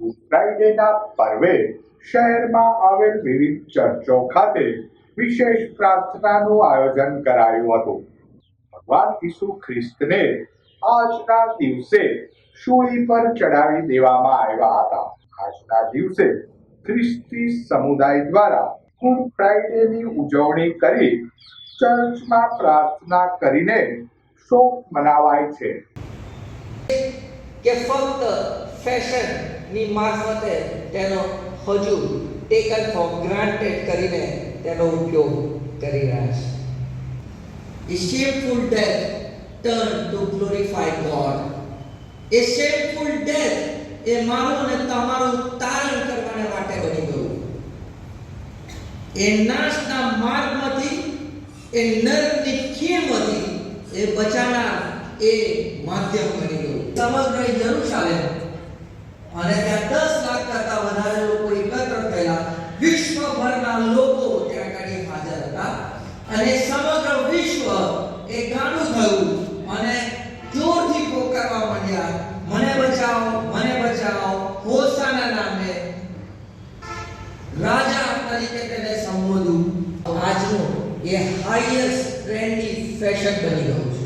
Good ફ્રાઇડેના પર્વે શહેરમાં આવેલ વિવિધ ચર્ચો ખાતે વિશેષ પ્રાર્થનાનું આયોજન કરાયું હતું. ભગવાન ઈસુ ખ્રિસ્તને આજના દિવસે સૂળી પર ચડાવી દેવામાં આવ્યા હતા. આજના દિવસે ખ્રિસ્તી સમુદાય દ્વારા ગુડ ફ્રાઇડેની ઉજવણી કરી ચર્ચમાં પ્રાર્થના કરીને શોક મનાવાય છે. કે ફક્ત ફેશનની મારફતે તેનો હજુ ટેકન ફોર ગ્રાન્ટેડ કરીને તેનો ઉપયોગ કરી રહ્યા છે. A shameful death turned to glorify God. A shameful death એ મારું અને તમારું તારણ કરવાને માટે બની ગયું. એ નાશના માર્ગમાંથી, એ નરકની ખીણમાંથી એ બચાના એ માધ્યમ બની ગયું. સમગ્ર યરૂશાલેમ અને ત્યાં દસ લાખ કરતા વધારે લોકો એકત્ર થયેલા વિશ્વભરના લોકો ત્યાં આગળ હાજર હતા. અને સમગ્ર વિશ્વ એ ગાંડું થયું અને જોરથી પોકારવા માંડ્યા. મને બચાવો મને બચાવો, હોસાના નામે. રાજા તરીકે તેને સંબોધવું આજનું એ હાઈએસ્ટ ટ્રેન્ડી ફેશન બની ગયું છે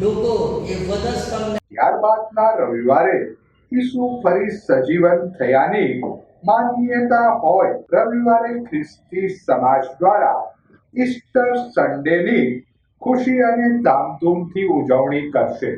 લોકો એ વધસ્તંભને ત્યારબાદના રવિવારે ઈસુ ફરી સજીવન થયાની માન્યતા હોય. રવિવારે ખ્રિસ્તી સમાજ દ્વારા ઈસ્ટર સન્ડેની ખુશી અને ધામધૂમથી ઉજવણી કરશે.